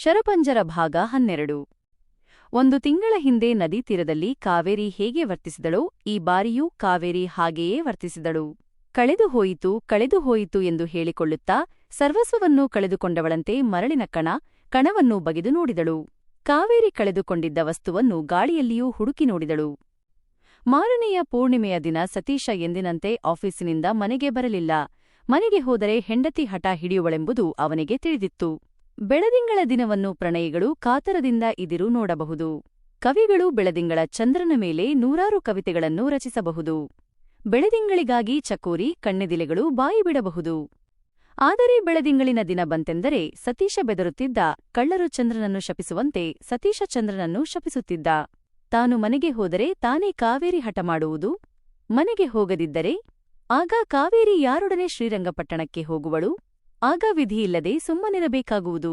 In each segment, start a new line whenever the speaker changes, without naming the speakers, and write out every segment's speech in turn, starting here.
ಶರಪಂಜರ ಭಾಗ ಹನ್ನೆರಡು. ಒಂದು ತಿಂಗಳ ಹಿಂದೆ ನದಿ ತೀರದಲ್ಲಿ ಕಾವೇರಿ ಹೇಗೆ ವರ್ತಿಸಿದಳೋ ಈ ಬಾರಿಯೂ ಕಾವೇರಿ ಹಾಗೆಯೇ ವರ್ತಿಸಿದಳು. ಕಳೆದು ಹೋಯಿತು ಕಳೆದು ಹೋಯಿತು ಎಂದು ಹೇಳಿಕೊಳ್ಳುತ್ತಾ ಸರ್ವಸ್ವವನ್ನು ಕಳೆದುಕೊಂಡವಳಂತೆ ಮರಳಿನ ಕಣ, ಕಣವನ್ನು ಬಗೆದು ನೋಡಿದಳು. ಕಾವೇರಿ ಕಳೆದುಕೊಂಡಿದ್ದ ವಸ್ತುವನ್ನು ಗಾಳಿಯಲ್ಲಿಯೂ ಹುಡುಕಿ ನೋಡಿದಳು. ಮಾರನೆಯ ಪೂರ್ಣಿಮೆಯ ದಿನ ಸತೀಶ ಎಂದಿನಂತೆ ಆಫೀಸಿನಿಂದ ಮನೆಗೆ ಬರಲಿಲ್ಲ. ಮನೆಗೆ ಹೋದರೆ ಹೆಂಡತಿ ಹಠ ಹಿಡಿಯುವಳೆಂಬುದು ಅವನಿಗೆ ತಿಳಿದಿತ್ತು. ಬೆಳದಿಂಗಳ ದಿನವನ್ನು ಪ್ರಣಯಿಗಳು ಕಾತರದಿಂದ ಇದಿರು ನೋಡಬಹುದು. ಕವಿಗಳು ಬೆಳದಿಂಗಳ ಚಂದ್ರನ ಮೇಲೆ ನೂರಾರು ಕವಿತೆಗಳನ್ನು ರಚಿಸಬಹುದು. ಬೆಳದಿಂಗಳಿಗಾಗಿ ಚಕೋರಿ, ಕಣ್ಣೆದಿಲೆಗಳು ಬಾಯಿ ಬಿಡಬಹುದು. ಆದರೆ ಬೆಳದಿಂಗಳಿನ ದಿನ ಬಂತೆಂದರೆ ಸತೀಶ ಬೆದರುತ್ತಿದ್ದ, ಕಳ್ಳರು ಚಂದ್ರನನ್ನು ಶಪಿಸುವಂತೆ ಸತೀಶ ಚಂದ್ರನನ್ನು ಶಪಿಸುತ್ತಿದ್ದ. ತಾನು ಮನೆಗೆ ಹೋದರೆ ತಾನೇ ಕಾವೇರಿ ಹಠ ಮಾಡುವುದು? ಮನೆಗೆ ಹೋಗದಿದ್ದರೆ? ಆಗ ಕಾವೇರಿ ಯಾರೊಡನೆ ಶ್ರೀರಂಗಪಟ್ಟಣಕ್ಕೆ ಹೋಗುವಳು? ಆಗ ವಿಧಿಯಿಲ್ಲದೆ ಸುಮ್ಮನಿರಬೇಕಾಗುವುದು.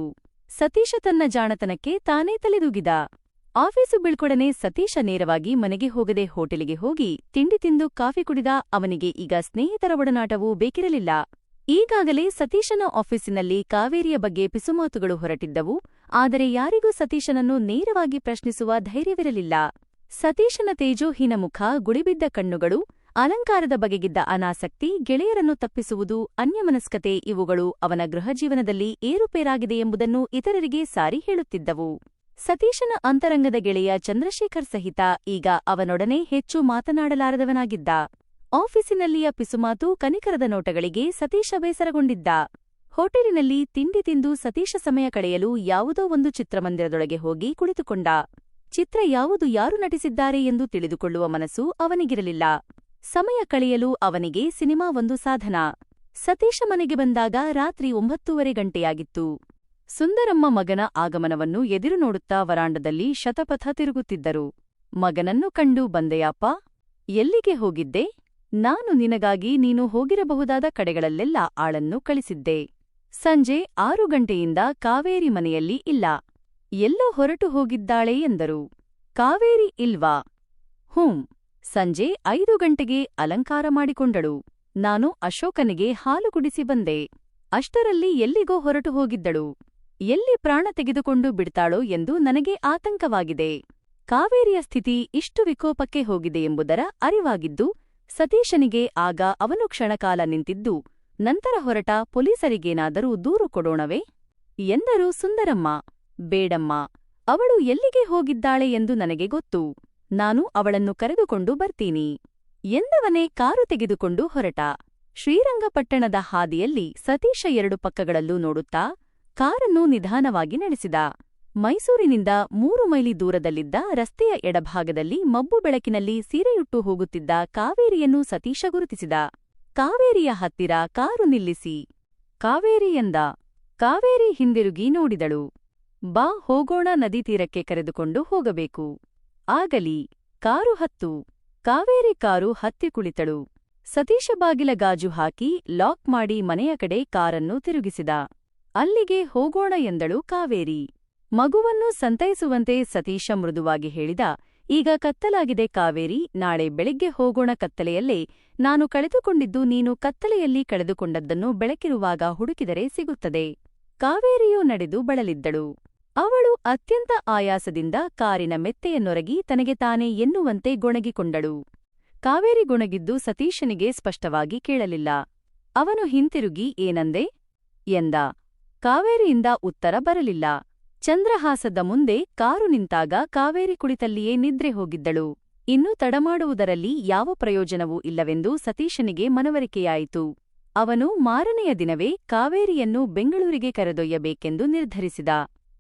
ಸತೀಶ ತನ್ನ ಜಾಣತನಕ್ಕೆ ತಾನೇ ತಲೆದೂಗಿದ. ಆಫೀಸು ಬೀಳ್ಕೊಡನೆ ಸತೀಶ ನೇರವಾಗಿ ಮನೆಗೆ ಹೋಗದೆ ಹೋಟೆಲಿಗೆ ಹೋಗಿ ತಿಂಡಿ ತಿಂದು ಕಾಫಿ ಕುಡಿದ ಅವನಿಗೆ ಈಗ ಸ್ನೇಹಿತರ ಒಡನಾಟವೂ ಬೇಕಿರಲಿಲ್ಲ. ಈಗಾಗಲೇ ಸತೀಶನ ಆಫೀಸಿನಲ್ಲಿ ಕಾವೇರಿಯ ಬಗ್ಗೆ ಪಿಸುಮಾತುಗಳು ಹೊರಟಿದ್ದವು, ಆದರೆ ಯಾರಿಗೂ ಸತೀಶನನ್ನು ನೇರವಾಗಿ ಪ್ರಶ್ನಿಸುವ ಧೈರ್ಯವಿರಲಿಲ್ಲ. ಸತೀಶನ ತೇಜೋಹೀನ ಮುಖ ಗುಳಿಬಿದ್ದ ಕಣ್ಣುಗಳು ಅಲಂಕಾರದ ಬಗೆಗಿದ್ದ ಅನಾಸಕ್ತಿ ಗೆಳೆಯರನ್ನು ತಪ್ಪಿಸುವುದು ಅನ್ಯಮನಸ್ಕತೆ ಇವುಗಳು ಅವನ ಗೃಹಜೀವನದಲ್ಲಿ ಏರುಪೇರಾಗಿದೆ ಎಂಬುದನ್ನು ಇತರರಿಗೆ ಸಾರಿ ಹೇಳುತ್ತಿದ್ದವು. ಸತೀಶನ ಅಂತರಂಗದ ಗೆಳೆಯ ಚಂದ್ರಶೇಖರ್ ಸಹಿತ ಈಗ ಅವನೊಡನೆ ಹೆಚ್ಚು ಮಾತನಾಡಲಾರದವನಾಗಿದ್ದ. ಆಫೀಸಿನಲ್ಲಿಯ ಪಿಸುಮಾತು ಕನಿಕರದ ನೋಟಗಳಿಗೆ ಸತೀಶ ಬೇಸರಗೊಂಡಿದ್ದ. ಹೋಟೆಲಿನಲ್ಲಿ ತಿಂಡಿ ತಿಂದು ಸತೀಶ ಸಮಯ ಕಳೆಯಲು ಯಾವುದೋ ಒಂದು ಚಿತ್ರಮಂದಿರದೊಳಗೆ ಹೋಗಿ ಕುಳಿತುಕೊಂಡ. ಚಿತ್ರ ಯಾವುದು ಯಾರು ನಟಿಸಿದ್ದಾರೆ ಎಂದು ತಿಳಿದುಕೊಳ್ಳುವ ಮನಸ್ಸು ಅವನಿಗಿರಲಿಲ್ಲ. ಸಮಯ ಕಳೆಯಲು ಅವನಿಗೆ ಸಿನಿಮಾ ಒಂದು ಸಾಧನ. ಸತೀಶ ಮನೆಗೆ ಬಂದಾಗ ರಾತ್ರಿ ಒಂಬತ್ತೂವರೆ ಗಂಟೆಯಾಗಿತ್ತು. ಸುಂದರಮ್ಮ ಮಗನ ಆಗಮನವನ್ನು ಎದಿರು ನೋಡುತ್ತಾ ವರಾಂಡದಲ್ಲಿ ಶತಪಥ ತಿರುಗುತ್ತಿದ್ದರು. ಮಗನನ್ನು ಕಂಡು, ಬಂದೆಯಾಪ್ಪ, ಎಲ್ಲಿಗೆ ಹೋಗಿದ್ದೆ? ನಾನು ನಿನಗಾಗಿ ನೀನು ಹೋಗಿರಬಹುದಾದ ಕಡೆಗಳಲ್ಲೆಲ್ಲ ಆಳನ್ನು ಕಳಿಸಿದ್ದೆ. ಸಂಜೆ ಆರು ಗಂಟೆಯಿಂದ ಕಾವೇರಿ ಮನೆಯಲ್ಲಿ ಇಲ್ಲ. ಎಲ್ಲೋ ಹೊರಟು ಹೋಗಿದ್ದಾಳೆ ಎಂದರು. ಕಾವೇರಿ ಇಲ್ವಾ? ಹೂಂ ಸಂಜೆ ಐದು ಗಂಟೆಗೆ ಅಲಂಕಾರ ಮಾಡಿಕೊಂಡಳು. ನಾನು ಅಶೋಕನಿಗೆ ಹಾಲು ಕುಡಿಸಿ ಬಂದೆ. ಅಷ್ಟರಲ್ಲಿ ಎಲ್ಲಿಗೋ ಹೊರಟು ಹೋಗಿದ್ದಳು. ಎಲ್ಲಿ ಪ್ರಾಣ ತೆಗೆದುಕೊಂಡು ಬಿಡ್ತಾಳೋ ಎಂದು ನನಗೆ ಆತಂಕವಾಗಿದೆ. ಕಾವೇರಿಯ ಸ್ಥಿತಿ ಇಷ್ಟು ವಿಕೋಪಕ್ಕೆ ಹೋಗಿದೆ ಎಂಬುದರ ಅರಿವಾಗಿದ್ದು, ಸತೀಶನಿಗೆ ಆಗ ಅವನು ಕ್ಷಣಕಾಲ ನಿಂತಿದ್ದು, ನಂತರ ಹೊರಟ ಪೊಲೀಸರಿಗೇನಾದರೂ ದೂರು ಕೊಡೋಣವೇ? ಎಂದರು ಸುಂದರಮ್ಮ. ಬೇಡಮ್ಮ. ಅವಳು ಎಲ್ಲಿಗೆ ಹೋಗಿದ್ದಾಳೆ ಎಂದು ನನಗೆ ಗೊತ್ತು. ನಾನು ಅವಳನ್ನು ಕರೆದುಕೊಂಡು ಬರ್ತೀನಿ. ಎಂದವನೇ ಕಾರು ತೆಗೆದುಕೊಂಡು ಹೊರಟ. ಶ್ರೀರಂಗಪಟ್ಟಣದ ಹಾದಿಯಲ್ಲಿ ಸತೀಶ ಎರಡು ಪಕ್ಕಗಳಲ್ಲೂ ನೋಡುತ್ತಾ ಕಾರನ್ನು ನಿಧಾನವಾಗಿ ನಡೆಸಿದ. ಮೈಸೂರಿನಿಂದ ಮೂರು ಮೈಲಿ ದೂರದಲ್ಲಿದ್ದ ರಸ್ತೆಯ ಎಡಭಾಗದಲ್ಲಿ ಮಬ್ಬು ಬೆಳಕಿನಲ್ಲಿ ಸೀರೆಯುಟ್ಟು ಹೋಗುತ್ತಿದ್ದ ಕಾವೇರಿಯನ್ನು ಸತೀಶ ಗುರುತಿಸಿದ. ಕಾವೇರಿಯ ಹತ್ತಿರ ಕಾರು ನಿಲ್ಲಿಸಿ. ಕಾವೇರಿ ಎಂದ. ಕಾವೇರಿ ಹಿಂದಿರುಗಿ ನೋಡಿದಳು. ಬಾ ಹೋಗೋಣ ನದಿ ತೀರಕ್ಕೆ ಕರೆದುಕೊಂಡು ಹೋಗಬೇಕು. ಆಗಲಿ, ಕಾರು ಹತ್ತು. ಕಾವೇರಿ ಕಾರು ಹತ್ತಿ ಕುಳಿತಳು. ಸತೀಶ ಬಾಗಿಲ ಗಾಜು ಹಾಕಿ ಲಾಕ್ ಮಾಡಿ ಮನೆಯ ಕಡೆ ಕಾರನ್ನು ತಿರುಗಿಸಿದ. ಅಲ್ಲಿಗೆ ಹೋಗೋಣ ಎಂದಳು ಕಾವೇರಿ. ಮಗುವನ್ನು ಸಂತೈಸುವಂತೆ ಸತೀಶ ಮೃದುವಾಗಿ ಹೇಳಿದ, ಈಗ ಕತ್ತಲಾಗಿದೆ ಕಾವೇರಿ, ನಾಳೆ ಬೆಳಿಗ್ಗೆ ಹೋಗೋಣ ಕತ್ತಲೆಯಲ್ಲೇ. ನಾನು ಕಳೆದುಕೊಂಡಿದ್ದು ನೀನು ಕತ್ತಲೆಯಲ್ಲಿ ಕಳೆದುಕೊಂಡದ್ದನ್ನು ಬೆಳಕಿರುವಾಗ ಹುಡುಕಿದರೆ ಸಿಗುತ್ತದೆ. ಕಾವೇರಿಯೂ ನಡೆದು ಬಳಲಿದ್ದಳು. ಅವಳು ಅತ್ಯಂತ ಆಯಾಸದಿಂದ ಕಾರಿನ ಮೆತ್ತೆಯನ್ನೊರಗಿ ತನಗೆ ತಾನೇ ಎನ್ನುವಂತೆ ಗೊಣಗಿಕೊಂಡಳು. ಕಾವೇರಿ ಗುಣಗಿದ್ದು ಸತೀಶನಿಗೆ ಸ್ಪಷ್ಟವಾಗಿ ಕೇಳಲಿಲ್ಲ. ಅವನು ಹಿಂತಿರುಗಿ ಏನಂದೆ? ಎಂದ. ಕಾವೇರಿಯಿಂದ ಉತ್ತರ ಬರಲಿಲ್ಲ. ಚಂದ್ರಹಾಸದ ಮುಂದೆ ಕಾರು ನಿಂತಾಗ ಕಾವೇರಿ ಕುಳಿತಲ್ಲಿಯೇ ನಿದ್ರೆ ಹೋಗಿದ್ದಳು. ಇನ್ನು ತಡಮಾಡುವುದರಲ್ಲಿ ಯಾವ ಪ್ರಯೋಜನವೂ ಇಲ್ಲವೆಂದು ಸತೀಶನಿಗೆ ಮನವರಿಕೆಯಾಯಿತು. ಅವನು ಮಾರನೆಯ ದಿನವೇ ಕಾವೇರಿಯನ್ನು ಬೆಂಗಳೂರಿಗೆ ಕರೆದೊಯ್ಯಬೇಕೆಂದು ನಿರ್ಧರಿಸಿದ.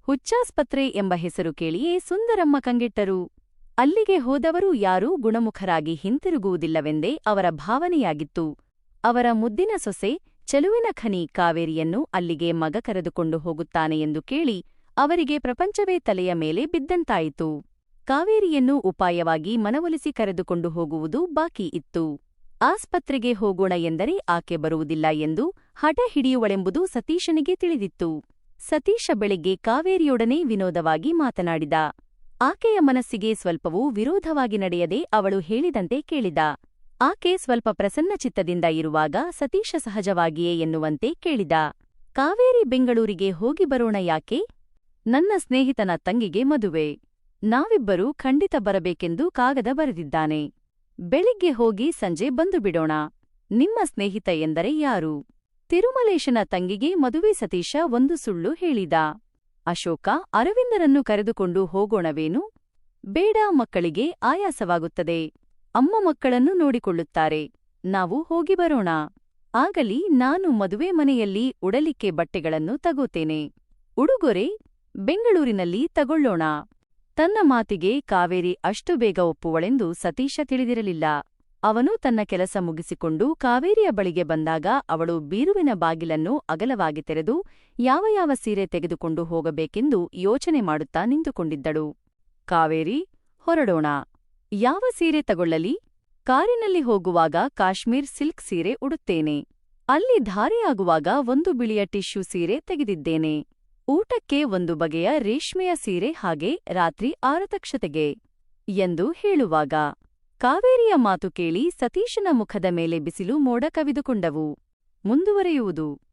ಹುಚ್ಚಾಸ್ಪತ್ರೆ ಎಂಬ ಹೆಸರು ಕೇಳಿಯೇ ಸುಂದರಮ್ಮ ಕಂಗೆಟ್ಟರು. ಅಲ್ಲಿಗೆ ಹೋದವರು ಯಾರೂ ಗುಣಮುಖರಾಗಿ ಹಿಂತಿರುಗುವುದಿಲ್ಲವೆಂದೇ ಅವರ ಭಾವನೆಯಾಗಿತ್ತು. ಅವರ ಮುದ್ದಿನ ಸೊಸೆ ಚೆಲುವಿನ ಖನಿ ಕಾವೇರಿಯನ್ನು ಅಲ್ಲಿಗೆ ಮಗ ಕರೆದುಕೊಂಡು ಹೋಗುತ್ತಾನೆ ಎಂದು ಕೇಳಿ ಅವರಿಗೆ ಪ್ರಪಂಚವೇ ತಲೆಯ ಮೇಲೆ ಬಿದ್ದಂತಾಯಿತು. ಕಾವೇರಿಯನ್ನು ಉಪಾಯವಾಗಿ ಮನವೊಲಿಸಿ ಕರೆದುಕೊಂಡು ಹೋಗುವುದು ಬಾಕಿ ಇತ್ತು. ಆಸ್ಪತ್ರೆಗೆ ಹೋಗೋಣ ಎಂದರೆ ಆಕೆ ಬರುವುದಿಲ್ಲ ಎಂದು ಹಠ ಹಿಡಿಯುವಳೆಂಬುದು ಸತೀಶನಿಗೆ ತಿಳಿದಿತ್ತು. ಸತೀಶ ಬೆಳಿಗ್ಗೆ ಕಾವೇರಿಯೊಡನೆ ವಿನೋದವಾಗಿ ಮಾತನಾಡಿದ. ಆಕೆಯ ಮನಸ್ಸಿಗೆ ಸ್ವಲ್ಪವೂ ವಿರೋಧವಾಗಿ ನಡೆಯದೆ ಅವಳು ಹೇಳಿದಂತೆ ಕೇಳಿದ. ಆಕೆ ಸ್ವಲ್ಪ ಪ್ರಸನ್ನಚಿತ್ತದಿಂದ ಇರುವಾಗ ಸತೀಶ ಸಹಜವಾಗಿಯೇ ಎನ್ನುವಂತೆ ಕೇಳಿದ. ಕಾವೇರಿ ಬೆಂಗಳೂರಿಗೆ ಹೋಗಿ ಬರೋಣ ಯಾಕೆ? ನನ್ನ ಸ್ನೇಹಿತನ ತಂಗಿಗೆ ಮದುವೆ. ನಾವಿಬ್ಬರೂ ಖಂಡಿತ ಬರಬೇಕೆಂದು ಕಾಗದ ಬರೆದಿದ್ದಾನೆ. ಬೆಳಿಗ್ಗೆ ಹೋಗಿ ಸಂಜೆ ಬಂದು ಬಿಡೋಣ. ನಿಮ್ಮ ಸ್ನೇಹಿತ ಎಂದರೆ ಯಾರು? ತಿರುಮಲೇಶನ ತಂಗಿಗೆ ಮದುವೆ ಸತೀಶ ಒಂದು ಸುಳ್ಳು ಹೇಳಿದ. ಅಶೋಕ, ಅರವಿಂದರನ್ನು ಕರೆದುಕೊಂಡು ಹೋಗೋಣವೇನು? ಬೇಡ, ಮಕ್ಕಳಿಗೆ ಆಯಾಸವಾಗುತ್ತದೆ. ಅಮ್ಮ ಮಕ್ಕಳನ್ನು ನೋಡಿಕೊಳ್ಳುತ್ತಾರೆ. ನಾವು ಹೋಗಿ ಬರೋಣ. ಆಗಲಿ, ನಾನು ಮದುವೆ ಮನೆಯಲ್ಲಿ ಉಡಲಿಕ್ಕೆ ಬಟ್ಟೆಗಳನ್ನು ತಗೋತೇನೆ. ಉಡುಗೊರೆ? ಬೆಂಗಳೂರಿನಲ್ಲಿ ತಗೊಳ್ಳೋಣ. ತನ್ನ ಮಾತಿಗೆ ಕಾವೇರಿ ಅಷ್ಟು ಬೇಗ ಒಪ್ಪುವಳೆಂದು ಸತೀಶ ತಿಳಿದಿರಲಿಲ್ಲ. ಅವನು ತನ್ನ ಕೆಲಸ ಮುಗಿಸಿಕೊಂಡು ಕಾವೇರಿಯ ಬಳಿಗೆ ಬಂದಾಗ ಅವಳು ಬೀರುವಿನ ಬಾಗಿಲನ್ನು ಅಗಲವಾಗಿ ತೆರೆದು ಯಾವ ಯಾವ ಸೀರೆ ತೆಗೆದುಕೊಂಡು ಹೋಗಬೇಕೆಂದು ಯೋಚನೆ ಮಾಡುತ್ತಾ ನಿಂತುಕೊಂಡಿದ್ದಳು. ಕಾವೇರಿ, ಹೊರಡೋಣ. ಯಾವ ಸೀರೆ ತಗೊಳ್ಳಲಿ? ಕಾರಿನಲ್ಲಿ ಹೋಗುವಾಗ ಕಾಶ್ಮೀರ್ ಸಿಲ್ಕ್ ಸೀರೆ ಉಡುತ್ತೇನೆ. ಅಲ್ಲಿ ಧಾರೆಯಾಗುವಾಗ ಒಂದು ಬಿಳಿಯ ಟಿಶ್ಯೂ ಸೀರೆ ತೆಗೆದಿದ್ದೇನೆ. ಊಟಕ್ಕೆ ಒಂದು ಬಗೆಯ ರೇಷ್ಮೆಯ ಸೀರೆ ಹಾಗೆ ರಾತ್ರಿ ಆರತಕ್ಷತೆಗೆ ಎಂದು ಹೇಳುವಾಗ ಕಾವೇರಿಯ ಮಾತು ಕೇಳಿ ಸತೀಶನ ಮುಖದ ಮೇಲೆ ಬಿಸಿಲು ಮೋಡ ಕವಿದುಕೊಂಡವು. ಮುಂದುವರೆಯುವುದು.